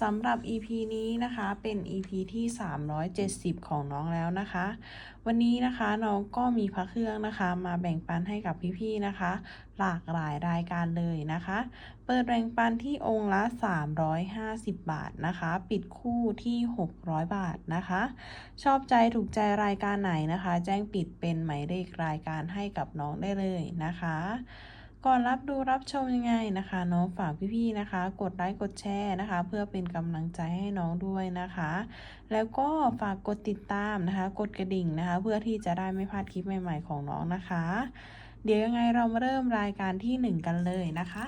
สำหรับ EP นี้นะคะเป็น EP ที่ 370 ของน้องแล้วนะคะ วันนี้นะคะน้องก็มีพระเครื่องนะคะ มาแบ่งปันให้กับพี่ๆนะคะ หลากหลายรายการเลยนะคะ เปิดแบ่งปันที่องค์ละ 350 บาทนะคะ ปิดคู่ที่ 600 บาทนะคะ ชอบใจถูกใจรายการไหนนะคะ แจ้งปิดเป็นหมายเลขรายการให้กับน้องได้เลยนะคะ ก่อนรับดูรับชมยังไงนะคะน้องฝากพี่ๆนะคะ กดไลค์กดแชร์นะคะ เพื่อเป็นกำลังใจให้น้องด้วยนะคะ แล้วก็ฝากกดติดตามนะคะ กดกระดิ่งนะคะ เพื่อที่จะได้ไม่พลาดคลิปใหม่ ๆของน้องนะคะ เดี๋ยวยังไงเรามาเริ่มรายการที่ 1 กันเลยนะคะ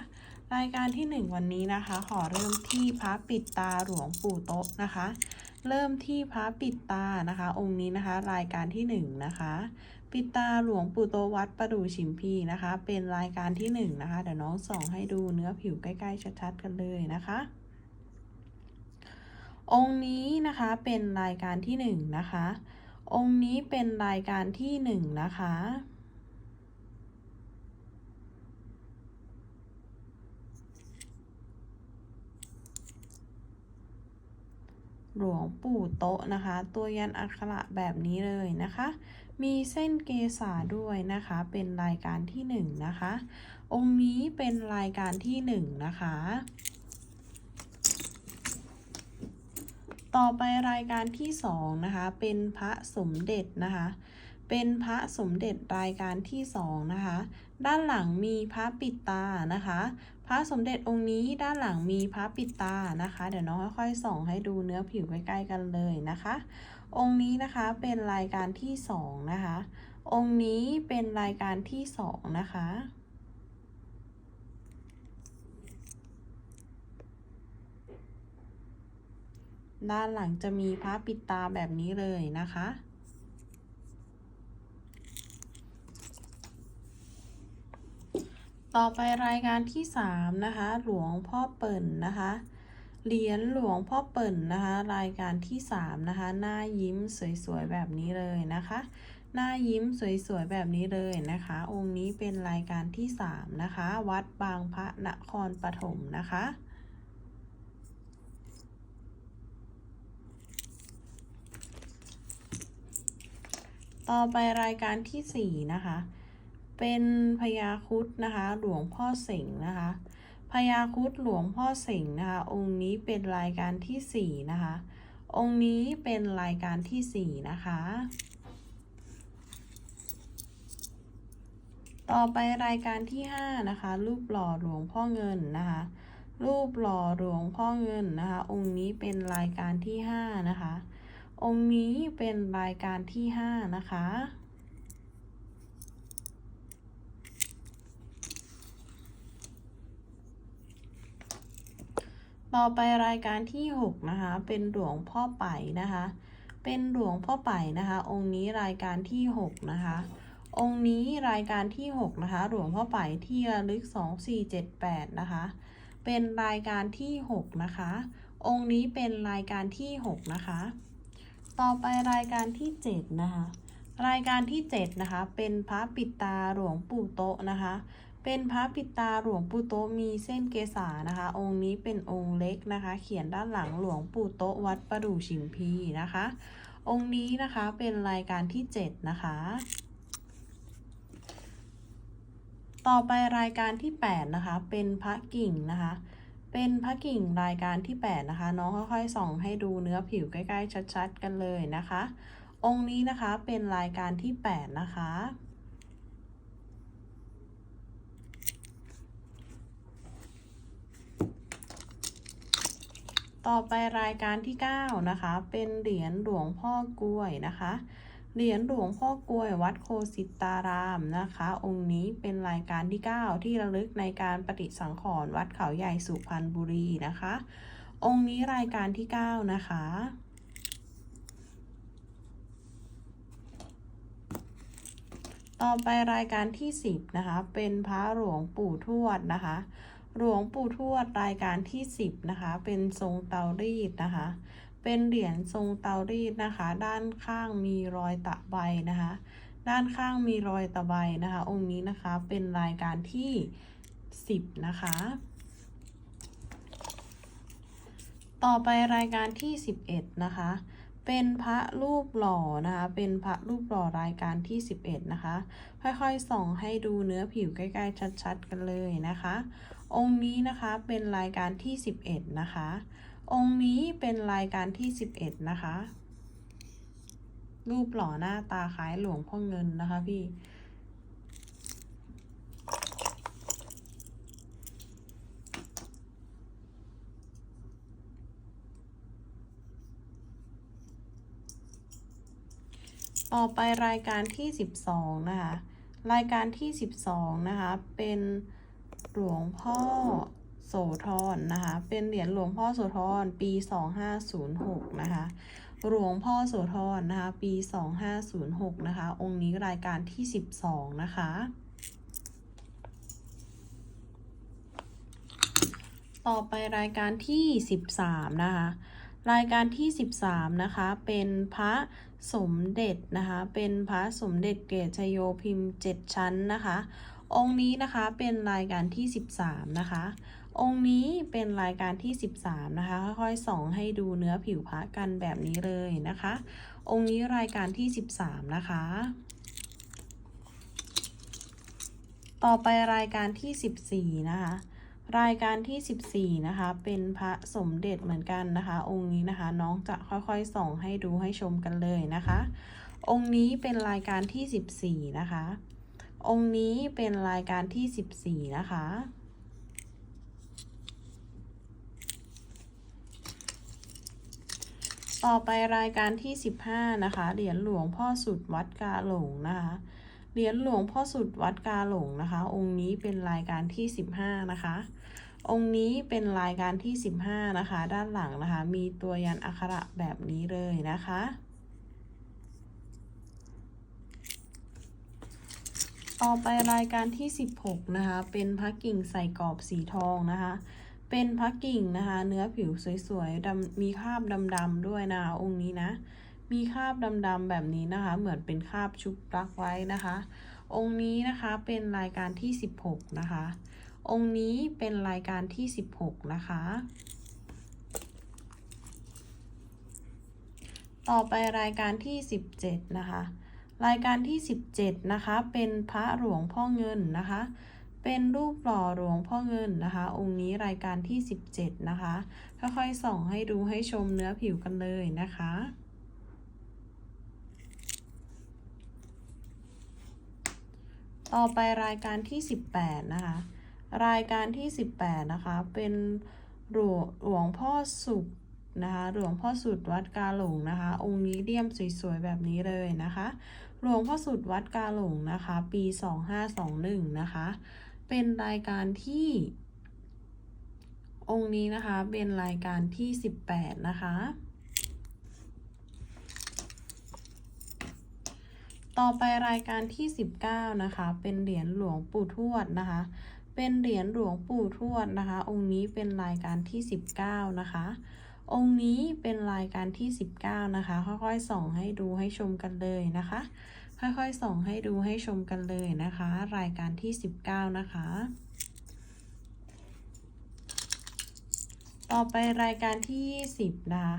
รายการที่ 1 วันนี้นะคะ ขอเริ่มที่พระปิดตาหลวงปู่โต๊ะนะคะ เริ่มที่พระปิดตานะคะ องค์นี้นะคะ รายการที่ 1 นะคะ ปิดตาหลวงปู่โตวัดประดู่ชิมพีนะคะ เป็นรายการที่หนึ่งนะคะเดี๋ยวน้องส่องให้ดูเนื้อผิวใกล้ ๆ ชัดๆ กันเลยนะคะ องค์นี้นะคะเป็นรายการที่หนึ่งนะคะ องค์นี้เป็นรายการที่หนึ่งนะคะ หลวงปู่โต๊ะนะคะ ตัวยันอักขระแบบนี้เลยนะคะ มีเส้นเกษาด้วยนะคะ เป็นรายการที่หนึ่งนะคะ องค์นี้เป็นรายการที่หนึ่งนะคะ ต่อไปรายการที่สองนะคะ เป็นพระสมเด็จนะคะ เป็นพระสมเด็จรายการที่สองนะคะ ด้านหลังมีพระปิดตานะคะ พระสมเด็จองค์นี้ด้านหลังมีพระปิดตานะคะ เดี๋ยวน้องค่อยๆส่องให้ดูเนื้อผิวใกล้ๆกันเลยนะคะ องค์นี้นะคะเป็นรายการที่สองนะคะ องค์นี้เป็นรายการที่สองนะคะด้านหลังจะมีพระปิดตาแบบนี้เลยนะคะ ต่อไปรายการที่สามนะคะ หลวงพ่อเปิ่นนะคะ เหรียญหลวงพ่อเปิ่นนะคะ รายการที่สามนะคะ หน้ายิ้มสวยๆแบบนี้เลยนะคะ หน้ายิ้มสวยๆแบบนี้เลยนะคะ องค์นี้เป็นรายการที่สามนะคะ วัดบางพระนครปฐมนะคะต่อไปรายการที่สี่นะคะ เป็นพญาครุดนะคะ หลวงพ่อเสงห์นะคะพญาครุดหลวงพ่อเสงห์นะคะ องค์นี้เป็นรายการที่สี่นะคะ องค์นี้เป็นรายการที่สี่นะคะ ต่อไปรายการที่ห้านะคะ รูปหล่อหลวงพ่อเงินนะคะ รูปหล่อหลวงพ่อเงินนะคะ องค์นี้เป็นรายการที่ห้านะคะ องค์นี้เป็นรายการที่ห้านะคะ ต่อไปรายการที่หกนะคะ เป็นหลวงพ่อไป่นะคะ เป็นหลวงพ่อไป่นะคะ องค์นี้รายการที่หกนะคะ องค์นี้รายการที่หกนะคะ หลวงพ่อไป่ที่ระลึกสองสี่เจ็ดแปดนะคะ เป็นรายการที่หกนะคะ องค์นี้เป็นรายการที่หกนะคะ ต่อไปรายการที่เจ็ดนะคะ รายการที่เจ็ดนะคะ เป็นพระปิดตาหลวงปู่โตนะคะ เป็นพระปิตาหลวงปู่โตมีเส้นเกษานะคะ องค์นี้เป็นองค์เล็กนะคะ เขียนด้านหลังหลวงปู่โตวัดประดู่ชิมพีนะคะ องค์นี้นะคะเป็นรายการที่เจ็ดนะคะ ต่อไปรายการที่แปดนะคะ เป็นพระกิ่งนะคะ เป็นพระกิ่งรายการที่แปดนะคะ น้องค่อยๆส่องให้ดูเนื้อผิวใกล้ๆชัดๆ กันเลยนะคะ องค์นี้นะคะเป็นรายการที่แปดนะคะ ต่อไปรายการที่ 9 นะคะ เป็นเหรียญหลวงพ่อกล้วยนะคะ เหรียญหลวงพ่อกล้วยวัดโคสิตารามนะคะ องค์นี้เป็นรายการที่ 9 ที่ระลึกในการปฏิสังขรณ์วัดเขาใหญ่สุพรรณบุรีนะคะอองค์นี้รายการที่ 9 นะคะต่อไปรายการที่ 10 นะคะ เป็นพระหลวงปู่ทวดนะคะ หลวงปู่ทวดรายการที่ 10 นะคะ เป็นทรงเตารีดนะคะ เป็นเหรียญทรงเตารีดนะคะ ด้านข้างมีรอยตะไบนะคะ ด้านข้างมีรอยตะไบนะคะ องค์นี้นะคะเป็นรายการที่ 10 นะคะ ต่อไปรายการที่ 11 นะคะ เป็นพระรูปหล่อนะคะ เป็นพระรูปหล่อรายการที่ 11 นะคะ ค่อยๆส่องให้ดูเนื้อผิวใกล้ๆชัดๆ กันเลยนะคะ องค์นี้นะคะเป็นรายการที่ 11 นะคะ องค์นี้เป็นรายการที่ 11 นะคะ รูปหล่อหน้าตาคล้ายหลวงพ่อเงินนะคะพี่ ต่อไปรายการที่ 12 นะคะ รายการที่ 12 นะคะ เป็น หลวงพ่อโสธรนะคะ เป็นเหรียญหลวงพ่อโสธรปี 2506 นะคะ หลวงพ่อโสธรนะคะ ปี 2506 นะคะ องค์นี้รายการที่ 12 นะคะ ต่อไปรายการที่ 13 นะคะ รายการที่ 13 นะคะ เป็นพระสมเด็จนะคะ เป็นพระสมเด็จเกตชโยพิมพ์ 7 ชั้นนะคะ องค์นี้นะคะเป็นรายการที่ 13 นะคะ องค์นี้เป็นรายการที่ 13 นะคะ ค่อยๆส่องให้ดูเนื้อผิวพระกันแบบนี้เลยนะคะ องค์นี้รายการที่ 13 นะคะ ต่อไปรายการที่ 14 นะคะรายการที่ 14 นะคะ เป็นพระสมเด็จเหมือนกันนะคะ องค์นี้นะคะน้องจะค่อยๆส่องให้ดูให้ชมกันเลยนะคะ องค์นี้เป็นรายการที่ 14 นะคะ องค์นี้เป็นรายการที่ 14 นะคะ ต่อไปรายการที่ 15 นะคะ เหรียญหลวงพ่อสุดวัดกาหลงนะคะ เหรียญหลวงพ่อสุดวัดกาหลงนะคะ องค์นี้เป็นรายการที่ 15 นะคะ องค์นี้เป็นรายการที่ 15 นะคะ ด้านหลังนะคะ มีตัวยันอักขระแบบนี้เลยนะคะ ต่อไปรายการที่ 16 นะคะ เป็นพระกิ่งใส่กรอบสีทองนะคะ เป็นพระกิ่งนะคะ เนื้อผิวสวยๆดำมีคราบดำๆด้วยนะคะองค์นี้นะ มีคราบดำๆแบบนี้นะคะ เหมือนเป็นคราบชุบปลักไว้นะคะ องค์นี้นะคะเป็นรายการที่ 16 นะคะ องค์นี้เป็นรายการที่ 16 นะคะต่อไปรายการที่ 17 นะคะ รายการที่ 17 นะคะ เป็นพระหลวงพ่อเงินนะคะ เป็นรูปหล่อหลวงพ่อเงินนะคะ องค์นี้รายการที่ 17 นะคะ ค่อยๆส่องให้ดูให้ชมเนื้อผิวกันเลยนะคะต่อไปรายการที่ 18 นะคะ รายการที่ 18 นะคะ เป็นหลวงหลวงพ่อสุข นะคะ หลวงพ่อสุดวัดกาหลงนะคะ องค์นี้เลี่ยมสวยๆแบบนี้เลยนะคะ หลวงพ่อสุดวัดกาหลงนะคะ ปี 2521 นะคะ เป็นรายการที่ องค์นี้นะคะ เป็นรายการที่ 18 นะคะต่อไปรายการที่ 19 นะคะ เป็นเหรียญหลวงปู่ทวดนะคะ เป็นเหรียญหลวงปู่ทวดนะคะ องค์นี้เป็นรายการที่ 19 นะคะ องค์นี้เป็นรายการที่ 19 นะคะ ค่อยๆส่องให้ดูให้ชมกันเลยนะคะ ค่อยๆส่องให้ดูให้ชมกันเลยนะคะ รายการที่ 19 นะคะ ต่อไปรายการที่ 20 นะคะ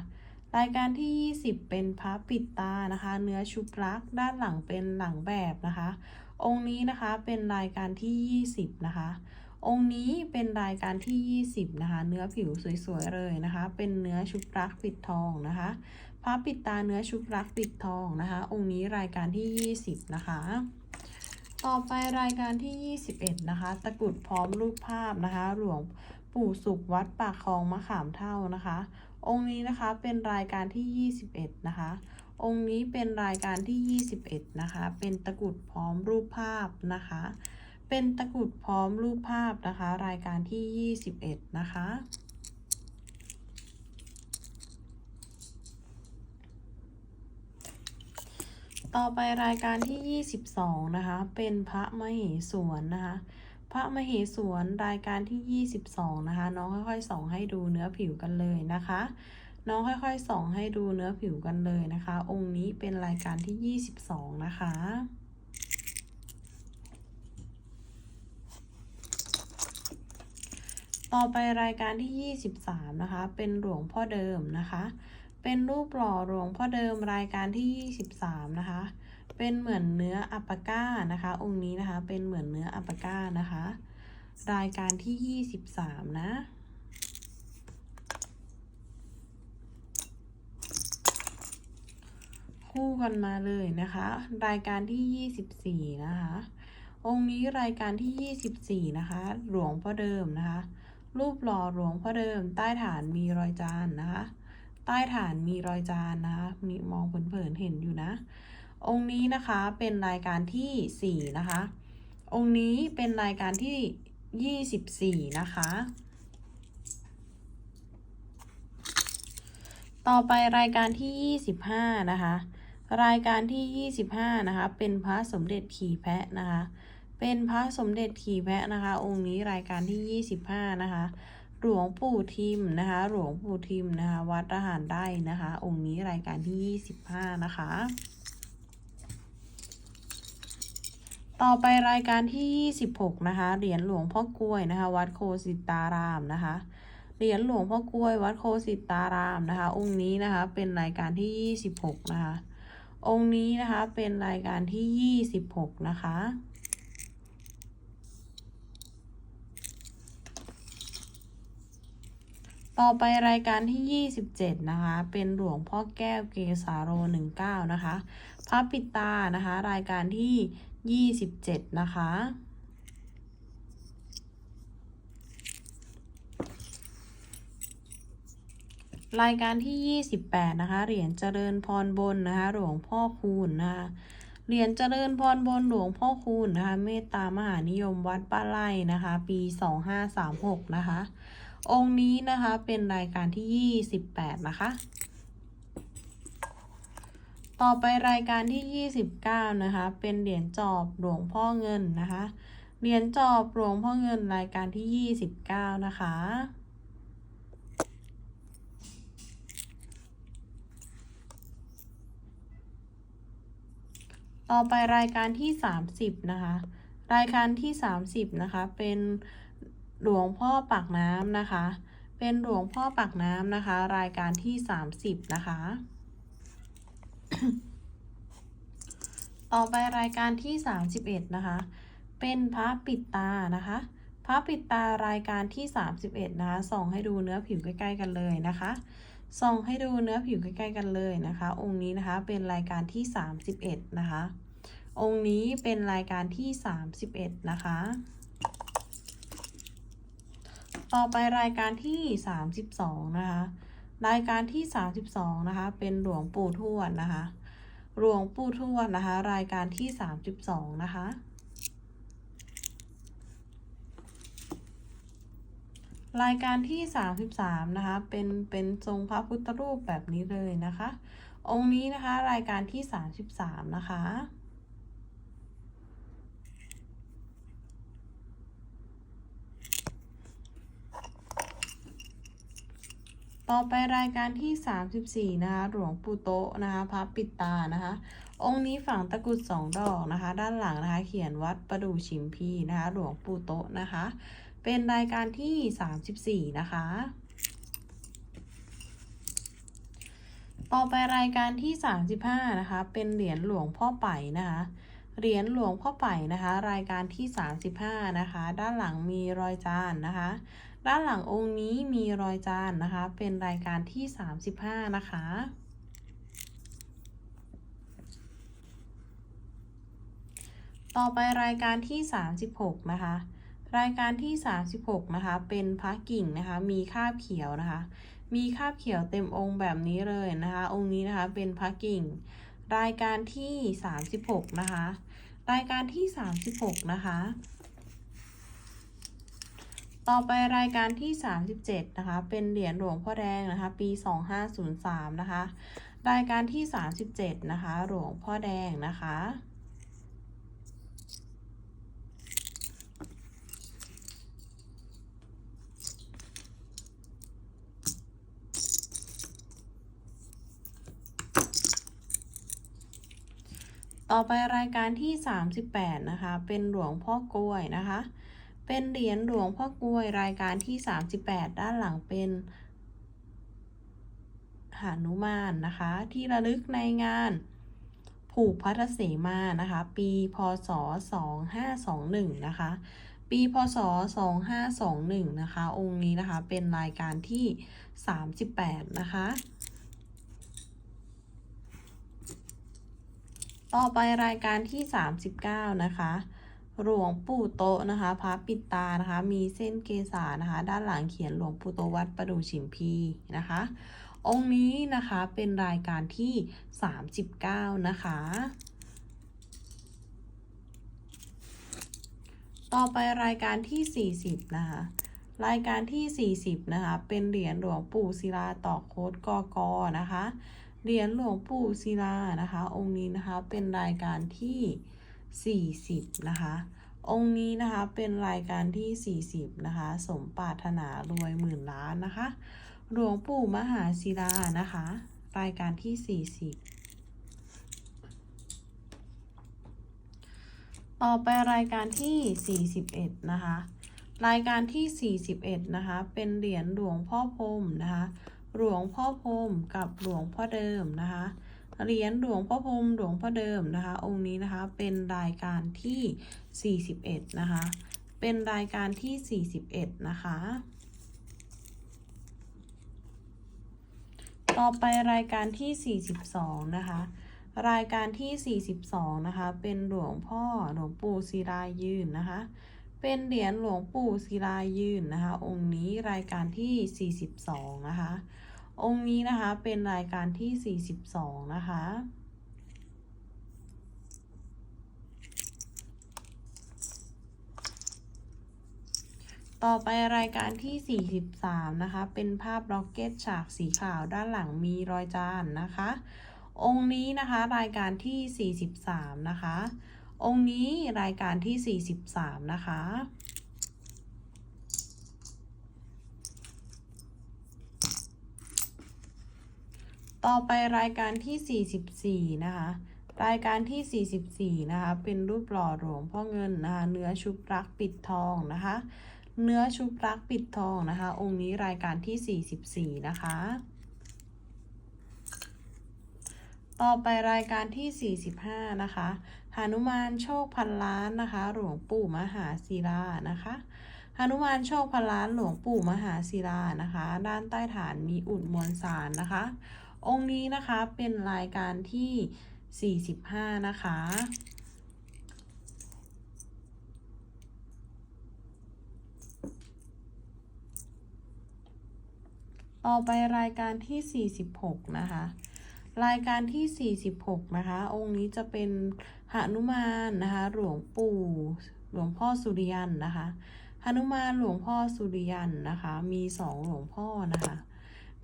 รายการที่ 20 เป็นพระปิดตานะคะ เนื้อชุบลักษ์ด้านหลังเป็นหลังแบบนะคะ องค์นี้นะคะเป็นรายการที่ 20 นะคะ องค์นี้เป็นรายการที่ 20 นะคะ เนื้อผิวสวยๆเลยนะคะ เป็นเนื้อชุบลักปิดทองนะคะพระปิดตาเนื้อชุบลักปิดทองนะคะ องค์นี้รายการที่ 20 นะคะ ต่อไปรายการที่ 21 นะคะ ตะกรุดพร้อมรูปภาพนะคะ หลวงปู่สุขวัดปากคลองมะขามเท่านะคะ องค์นี้นะคะเป็นรายการที่ 21 นะคะ องค์นี้เป็นรายการที่ 21 นะคะ เป็นตะกรุดพร้อมรูปภาพนะคะ เป็นตะกุดพร้อมรูปภาพนะคะ รายการที่ 21 นะคะ ต่อไปรายการที่ 22 นะคะ เป็นพระมเหสวนนะคะ พระมเหสวนรายการที่ 22 นะคะ น้องค่อยๆส่องให้ดูเนื้อผิวกันเลยนะคะน้องค่อยๆส่องให้ดูเนื้อผิวกันเลยนะคะ องค์นี้เป็นรายการที่ 22 นะคะ ต่อไปรายการที่ 23 นะคะ เป็นหลวงพ่อเดิมนะคะ เป็นรูปหล่อหลวงพ่อเดิมรายการที่ 23 นะคะ เป็นเหมือนเนื้ออัปปาก้านะคะ องค์นี้นะคะ เป็นเหมือนเนื้ออัปปาก้านะคะ รายการที่ 23 นะคู่กันมาเลยนะคะ รายการที่ 24 นะคะ องค์นี้รายการที่ 24 นะคะ หลวงพ่อเดิมนะคะ รูปหล่อหลวงพ่อเดิม ใต้ฐานมีรอยจานนะคะ ใต้ฐานมีรอยจานนะคะนี่มองเผินๆเห็นอยู่นะ องค์นี้นะคะเป็นรายการที่ 4 นะคะ องค์นี้เป็นรายการที่ 24 นะคะ ต่อไปรายการที่ 25 นะคะ รายการที่ 25 นะคะ เป็นพระสมเด็จขี่แพะนะคะ เป็นพระสมเด็จขี่แพะนะคะ องค์นี้รายการที่ 25 นะคะ หลวงปู่ทิมนะคะ หลวงปู่ทิมนะคะ วัดทหารได้นะคะ องค์นี้รายการที่ 25 นะคะ ต่อไปรายการที่ 26 นะคะ เหรียญหลวงพ่อกล้วยนะคะ วัดโคสิตารามนะคะเหรียญหลวงพ่อกล้วยวัดโคสิตารามนะคะ องค์นี้นะคะเป็นรายการที่ 26 นะคะ องค์นี้นะคะเป็นรายการที่ 26 นะคะ ต่อไปรายการที่ 27 นะคะ เป็นหลวงพ่อแก้วเกสาโร 19 นะคะ พระปิตา นะคะ รายการที่ 27 นะคะ รายการที่ 28 นะคะ เหรียญเจริญพรบนนะคะ หลวงพ่อคูณนะคะเหรียญเจริญพรบนหลวงพ่อคูณนะคะ เมตตามหานิยมวัดป้าไล่นะคะ ปี 2536 นะคะ องค์นี้นะคะเป็นรายการที่ 28 นะคะ ต่อไปรายการที่ 29 นะคะ เป็นเหรียญจอบหลวงพ่อเงินนะคะ เหรียญจอบหลวงพ่อเงินรายการที่ 29 นะคะต่อไปรายการที่ 30 นะคะ รายการที่ 30 นะคะ เป็น หลวงพ่อปากน้ำนะคะ เป็นหลวงพ่อปากน้ำนะคะ รายการที่ 30 นะคะ ต่อไปรายการที่ 31 นะคะ เป็นพระปิดตานะคะ พระปิดตารายการที่ 31 นะคะ ส่องให้ดูเนื้อผิวใกล้ ๆ กันเลยนะคะส่องให้ดูเนื้อผิวใกล้ๆกันเลยนะคะ องค์นี้นะคะเป็นรายการที่ 31 นะคะ องค์นี้เป็นรายการที่ 31 นะคะ ต่อไปรายการที่ 32 นะคะ รายการที่ 32 นะคะ เป็นหลวงปู่ทวดนะคะ หลวงปู่ทวดนะคะ รายการที่ 32 นะคะ รายการที่ 33 นะคะ เป็น เป็นทรงพระพุทธรูปแบบนี้เลยนะคะ องค์นี้นะคะ รายการที่ 33 นะคะ ต่อไปรายการที่ 34 นะคะ หลวงปู่โตะนะคะพระปิดตานะคะ องค์นี้ฝังตะกรุดสองดอกนะคะ ด้านหลังนะคะ เขียนวัดประดู่ชิมพีนะคะ หลวงปู่โตะนะคะ เป็นรายการที่ 34 นะคะ ต่อไปรายการที่ 35 นะคะ เป็นเหรียญหลวงพ่อไป่นะคะ เหรียญหลวงพ่อไป่นะคะ รายการที่ 35 นะคะ ด้านหลังมีรอยจานนะคะ ด้านหลังองค์นี้มีรอยจานนะคะ เป็นรายการที่ 35 นะคะ ต่อไปรายการที่ 36 นะคะ รายการที่ 36 นะคะ เป็นพระกิ่งนะคะ มีคาบเขียวนะคะ มีคาบเขียวเต็มองค์แบบนี้เลยนะคะ องค์นี้นะคะเป็นพระกิ่ง รายการที่ 36 นะคะ รายการที่ 36 นะคะ ต่อไปรายการที่ 37 นะคะ เป็นเหรียญหลวงพ่อแดงนะคะ ปี 2503 นะคะ รายการที่ 37 นะคะ หลวงพ่อแดงนะคะ ต่อไปรายการที่ 38 นะคะ เป็นหลวงพ่อกล้วยนะคะ เป็นเหรียญหลวงพ่อกล้วยรายการที่ 38 ด้านหลังเป็นหานุมานนะคะ ที่ระลึกในงานผูกพัทเสมานะคะ ปีพศ 2521 นะคะ ปีพศ 2521 นะคะ องค์นี้นะคะเป็นรายการที่ 38 นะคะ ต่อไปรายการที่ 39 นะคะ หลวงปู่โตนะคะพระปิดตานะคะ มีเส้นเกษานะคะ ด้านหลังเขียนหลวงปู่โตวัดประดู่ฉิมพีนะคะ องค์นี้นะคะเป็นรายการที่ 39 นะคะ ต่อไปรายการที่ 40 นะคะรายการที่ 40 นะคะ เป็นเหรียญหลวงปู่ศิลาต่อโคดกอกอนะคะ เหรียญหลวงปู่ศิลานะคะ องค์นี้นะคะ เป็นรายการที่ 40 นะคะ องค์นี้นะคะเป็นรายการที่ 40 นะคะ สมปรารถนารวยหมื่นล้านนะคะ หลวงปู่มหาศิลานะคะ รายการที่ 40ต่อไปรายการที่ 41 นะคะ รายการที่ 41 นะคะ เป็นเหรียญหลวงพ่อพรมนะคะ หลวงพ่อพรมกับหลวงพ่อเดิมนะคะ เหรียญหลวงพ่อพรมหลวงพ่อเดิมนะคะ องค์นี้นะคะเป็นรายการที่ 41 นะคะ เป็นรายการที่ 41 นะคะ ต่อไปรายการที่ 42 นะคะ รายการที่ 42 นะคะ เป็นหลวงพ่อหลวงปู่ศิลายืนนะคะ เป็นเหรียญหลวงปู่ศิลายืนนะคะ องค์นี้รายการที่ 42 นะคะ องค์นี้นะคะเป็นรายการที่ 42 นะคะ ต่อไปรายการที่ 43 นะคะ เป็นภาพร็อกเก็ตฉากสีขาวด้านหลังมีรอยจานนะคะ องค์นี้นะคะรายการที่ 43 นะคะ องค์นี้รายการที่ 43 นะคะ ต่อไปรายการที่ 44 นะคะ รายการที่ 44 นะคะ เป็นรูปหล่อหลวงพ่อเงินนะคะ เนื้อชุบรักปิดทองนะคะ เนื้อชุบรักปิดทองนะคะ องค์นี้รายการที่ 44 นะคะ ต่อไปรายการที่ 45 นะคะหานุมานโชคพันล้านนะคะ หลวงปู่มหาศิลานะคะหานุมานโชคพันล้านหลวงปู่มหาศิลานะคะ ด้านใต้ฐานมีอุดมวลสารนะคะ องค์นี้นะคะเป็นรายการที่ 45 นะคะ ต่อไปรายการที่ 46 นะคะ รายการที่ 46 นะคะ องค์นี้จะเป็นหนุมานนะคะ หลวงปู่หลวงพ่อสุริยันนะคะหนุมานหลวงพ่อสุริยันนะคะ มีสองหลวงพ่อนะคะ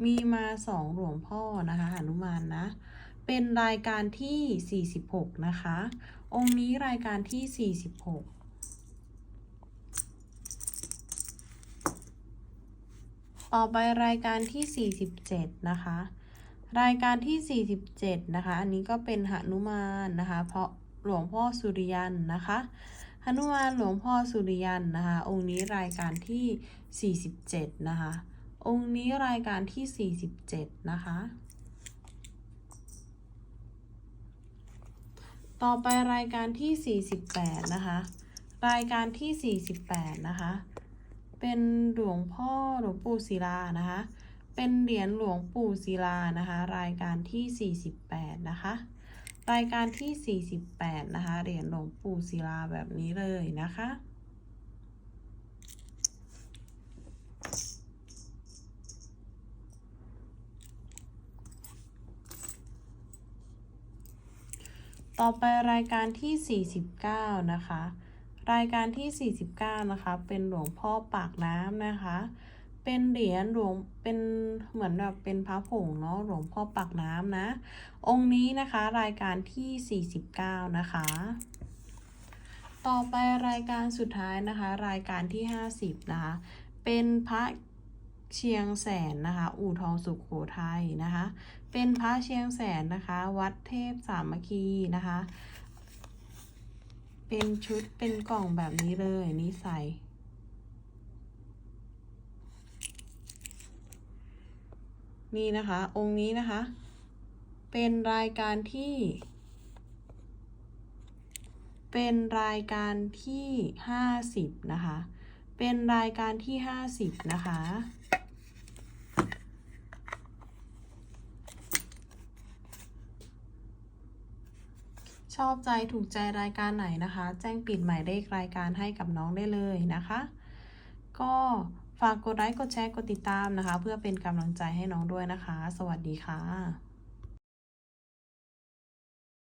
มีมาสองหลวงพ่อนะคะหนุมานนะ เป็นรายการที่ 46 นะคะ องค์นี้รายการที่ 46ต่อไปรายการที่ 47 นะคะ รายการที่ 47 นะคะ อันนี้ก็เป็นหนุมานนะคะ เพราะหลวงพ่อสุริยันนะคะหนุมานหลวงพ่อสุริยันนะคะ องค์นี้รายการที่ 47 นะคะ องค์นี้รายการที่ 47 นะคะ ต่อไปรายการที่ 48 นะคะ รายการที่ 48 นะคะ เป็นหลวงพ่อหลวงปู่ศิลานะคะ เป็นเหรียญหลวงปู่ศิลานะคะ รายการที่ 48 นะคะ รายการที่ 48 นะคะ เหรียญหลวงปู่ศิลาแบบนี้เลยนะคะ ต่อไปรายการที่ 49 นะคะ รายการที่ 49 นะคะ เป็นหลวงพ่อปากน้ำนะคะ เป็นเหรียญหลวง เป็นเหมือนแบบเป็นพระผงเนาะ หลวงพ่อปากน้ำนะ องค์นี้นะคะ รายการที่ 49 นะคะ ต่อไปรายการสุดท้ายนะคะ รายการที่ 50 นะคะ เป็นพระเชียงแสนนะคะ อู่ทองสุขโขทัยนะคะ เป็นพระเชียงแสนนะคะ วัดเทพสามัคคีนะคะ เป็นชุดเป็นกล่องแบบนี้เลยนี่ใส่นี่นะคะ องค์นี้นะคะ เป็นรายการที่ เป็นรายการที่ห้าสิบนะคะ เป็นรายการที่ห้าสิบนะคะ ชอบใจถูกใจรายการไหนนะคะ แจ้งปิดหมายเลขรายการให้กับน้องได้เลยนะคะ ก็ฝากกดไลค์กดแชร์กดติดตามนะคะ เพื่อเป็นกำลังใจให้น้องด้วยนะคะ สวัสดีค่ะ